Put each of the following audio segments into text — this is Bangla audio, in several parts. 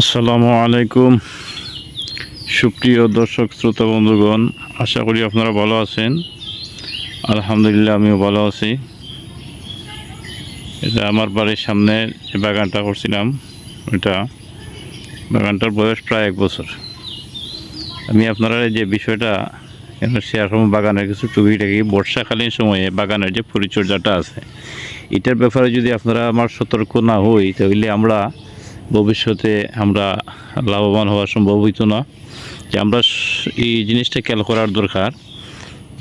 আসসালামু আলাইকুম। সুপ্রিয় দর্শক, শ্রোতা, বন্ধুগণ, আশা করি আপনারা ভালো আছেন। আলহামদুলিল্লাহ, আমিও ভালো আছি। এটা আমার বাড়ির সামনে যে বাগানটা করছিলাম এটা বাগানটার বয়স প্রায় এক বছর। আমি আপনারা যে বিষয়টা শেয়ার করব, বাগানের কিছু টুকিটাকি বর্ষাকালীন সময়ে বাগানের যে পরিচর্যাটা আছে, এটার ব্যাপারে যদি আপনারা আমার সতর্ক না হই, তাহলে আমরা ভবিষ্যতে আমরা লাভবান হওয়া সম্ভব হইতো না। যে আমরা এই জিনিসটা খেয়াল করার দরকার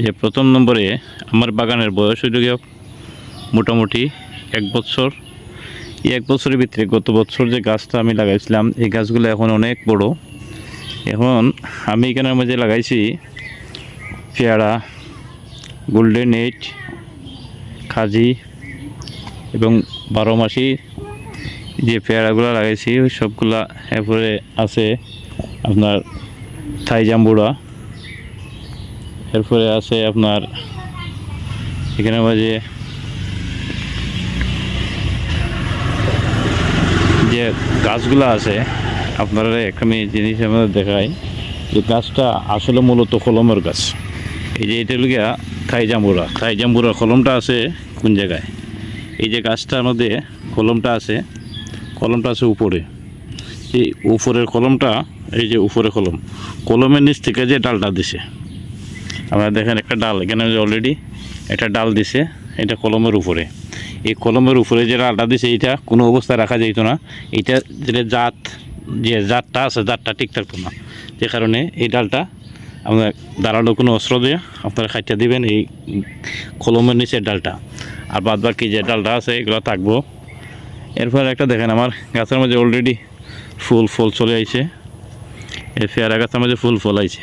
যে প্রথম নম্বরে আমার বাগানের বয়স হইল গিয়ে মোটামুটি এক বছর। এই এক বছরের ভিতরে গত বছর যে গাছটা আমি লাগাইছিলাম, এই গাছগুলো এখন অনেক বড়। এখন আমি এখানের মধ্যে লাগাইছি পেয়ারা, গোল্ডেন এইট, খাজি এবং বারো মাসি যে পেয়ারাগুলো লাগাইছি, ওই সবগুলা এরপরে আছে আপনার থাই জাম্বুড়া। এরপরে আছে আপনার এখানে মাঝে যে গাছগুলো আছে, আপনারা আমি জিনিস আমাদের দেখাই, যে গাছটা আসলে মূলত কলমের গাছ। এই যে এটা লিগা থাই জাম্বুরা থাই জাম্বুরা কলমটা আছে কোন জায়গায়? এই যে গাছটার মধ্যে কলমটা আছে কলমটা আছে উপরে। এই উপরের কলমটা, এই যে উপরে কলম, কলমের নিচ থেকে যে ডালটা দিছে। আপনারা দেখেন একটা ডাল, এখানে অলরেডি একটা ডাল দিছে, এটা কলমের উপরে। এই কলমের উপরে যে ডালটা দিছে এটা কোনো অবস্থায় রাখা যাইতো না। এটা যেটা জাত, যে জাতটা আছে, জাতটা ঠিক থাকতো না। যে কারণে এই ডালটা আমরা দাঁড়ানো কোনো অস্ত্র দিয়ে আপনারা খাইতে দিবেন এই কলমের নিচের ডালটা। আর বাদ বাকি যে ডালটা আছে, এগুলো থাকব। এরপর একটা দেখেন, আমার গাছের মধ্যে অলরেডি ফুল ফল চলে আইছে। এই পেয়ারা গাছের মাঝে ফুল ফল আইছে।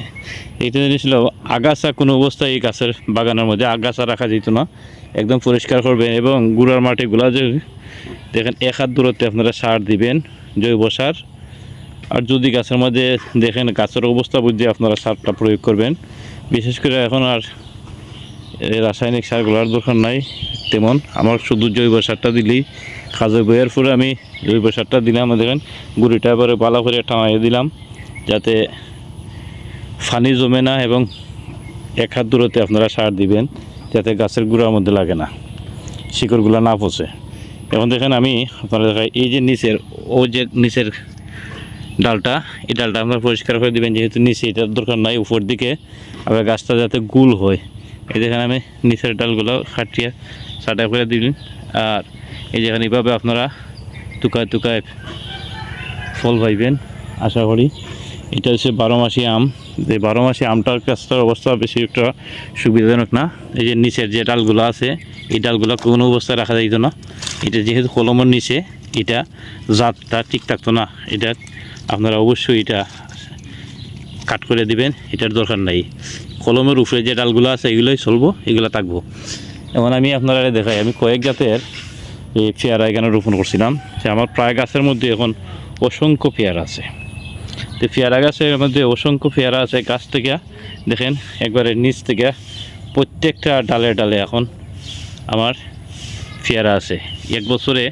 এইটা জিনিস ছিল আগাছা কোনো অবস্থায় এই গাছের বাগানের মধ্যে আগাছা রাখা যেত না। একদম পরিষ্কার করবেন এবং গুড়ার মাটিগুলা যে দেখেন, এক হাত দূরত্বে আপনারা সার দিবেন, জৈব সার। আর যদি গাছের মধ্যে দেখেন গাছের অবস্থা বুঝে আপনারা সারটা প্রয়োগ করবেন। বিশেষ করে এখন আর রাসায়নিক সারগুলোর দরকার নাই। তেমন আমার শুধু জৈব সারটা দিলেই খাজে বইয়ের পরে আমি জৈব সারটা দিলাম দেখেন, গুড়িটা এবারে ভালো করে টাঙাইয়ে দিলাম, যাতে ফানি জমে না এবং এক হাত দূরতে আপনারা সার দিবেন, যাতে গাছের গুঁড়ার মধ্যে লাগে না, শিকড়গুলো না পচে। এখন দেখেন আমি আপনারা দেখাই, এই যে নিচের, ও যে নিচের ডালটা, এই ডালটা আপনারা পরিষ্কার করে দিবেন, যেহেতু নিচে এটার দরকার নাই, উপর দিকে আবার গাছটা যাতে গুল হয়। এই যেখানে আমি নিচের ডালগুলো খাটিয়ে সাটা করে দিলেন আর এই যেখানে এইভাবে আপনারা টুকায় টুকায় ফল পাইবেন, আশা করি। এটা হচ্ছে বারো মাসি আম। যে বারো মাসি আমটার গাছটার অবস্থা বেশি একটা সুবিধাজনক না। এই যে নিচের যে ডালগুলো আছে, এই ডালগুলো কোনো অবস্থায় রাখা যাইতো না। এটা যেহেতু কলমের নিচে, এটা জাতটা ঠিক থাকতো না। এটা আপনারা অবশ্যই এটা কাট করে দিবেন, এটার দরকার নাই। কলমের উপরে যে ডালগুলো আছে, এগুলোই চলবো, এগুলো থাকব। এখন আমি আপনারা দেখাই, আমি কয়েক জাতের এই পেয়ারা এখানে রোপণ করছিলাম। যে আমার প্রায় গাছের মধ্যে এখন অসংখ্য পেয়ারা আছে। তো পেয়ারা গাছের মধ্যে অসংখ্য পেয়ারা আছে গাছ থেকে। দেখেন, একবারে নিচ থেকে প্রত্যেকটা ডালে ডালে এখন আমার পেয়ারা আছে। এক বছরে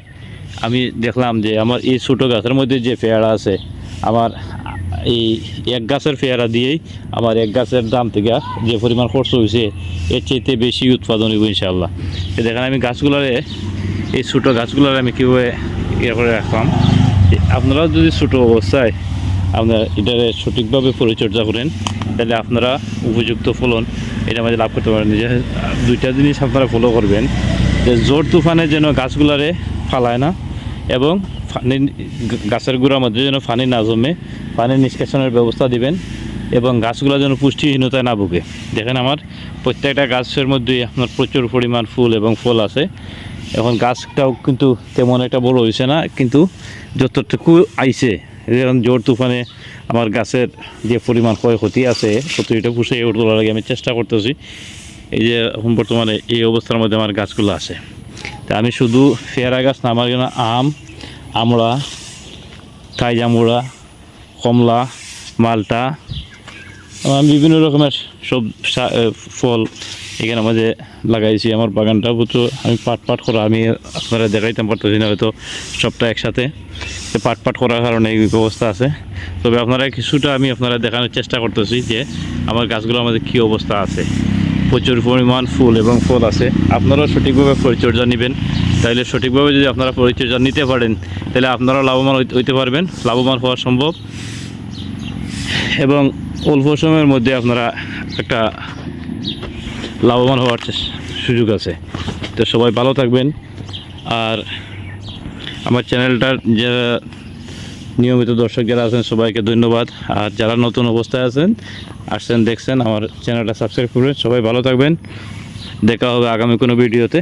আমি দেখলাম যে আমার এই ছোটো গাছের মধ্যে যে পেয়ারা আছে, আমার এই এক গাছের পেয়ারা দিয়েই আমার এক গাছের দাম থেকে যে পরিমাণ খরচ হয়েছে, এর চাইতে বেশি উৎপাদন হইব ইনশাল্লাহ দেখেন আমি গাছগুলোরে, এই ছোটো গাছগুলোর আমি কীভাবে ইয়ে করে রাখলাম। আপনারাও যদি ছোটো অবস্থায় আপনারা এটারে সঠিকভাবে পরিচর্যা করেন, তাহলে আপনারা উপযুক্ত ফলন এটা মধ্যে লাভ করতে পারেন যে দুইটা জিনিস আপনারা ফলো করবেন, যে জোর তুফানে যেন গাছগুলারে ফালায় না, এবং পানি গাছের গোড়ার মধ্যে যেন পানি না জমে পানি নিষ্কাশনের ব্যবস্থা দিবেন এবং গাছগুলো যেন পুষ্টিহীনতায় না ভুগে। দেখেন আমার প্রত্যেকটা গাছের মধ্যেই আপনার প্রচুর পরিমাণ ফুল এবং ফল আছে। এখন গাছটাও কিন্তু তেমন একটা বড় হয়েছে না, কিন্তু যতটুকু আইছে, যেমন জোর তুফানে আমার গাছের যে পরিমাণ ক্ষয়ক্ষতি আছে, প্রতিটা পুষে তোলার লাগে আমি চেষ্টা করতেছি। এই যে এখন বর্তমানে এই অবস্থার মধ্যে আমার গাছগুলো আছে। তা আমি শুধু পেয়ারা গাছ না, আমার জন্য আম আমড়া থাই জামুড়া কমলা, মালটা বিভিন্ন রকমের সব ফল এখানে মাঝে লাগাইছি। আমার বাগানটা বুঝছ আমি পাট পাট করা, আমি আপনারা দেখাইতাম পারতেছি না, হয়তো সবটা একসাথে। পাট পাট করার কারণে এই ব্যবস্থা আছে। তবে আপনারা কিছুটা আমি আপনারা দেখানোর চেষ্টা করতেছি যে আমার গাছগুলো আমাদের কী অবস্থা আছে। প্রচুর পরিমাণ ফুল এবং ফল আছে। আপনারাও সঠিকভাবে পরিচর্যা নেবেন। তাইলে সঠিকভাবে যদি আপনারা পরিচর্যা নিতে পারেন তাহলে আপনারা লাভবান হইতে- পারবেন, লাভবান হওয়া সম্ভব। এবং অল্প সময়ের মধ্যে আপনারা একটা লাভবান হওয়ার সুযোগ আছে। তো সবাই ভালো থাকবেন। আর আমার চ্যানেলটার যে নিয়মিত দর্শক যারা আছেন, সবাইকে ধন্যবাদ। আর যারা নতুন অবস্থায় আছেন, আসছেন, দেখছেন, আমার চ্যানেলটা সাবস্ক্রাইব করবেন। সবাই ভালো থাকবেন। দেখা হবে আগামী কোনো ভিডিওতে।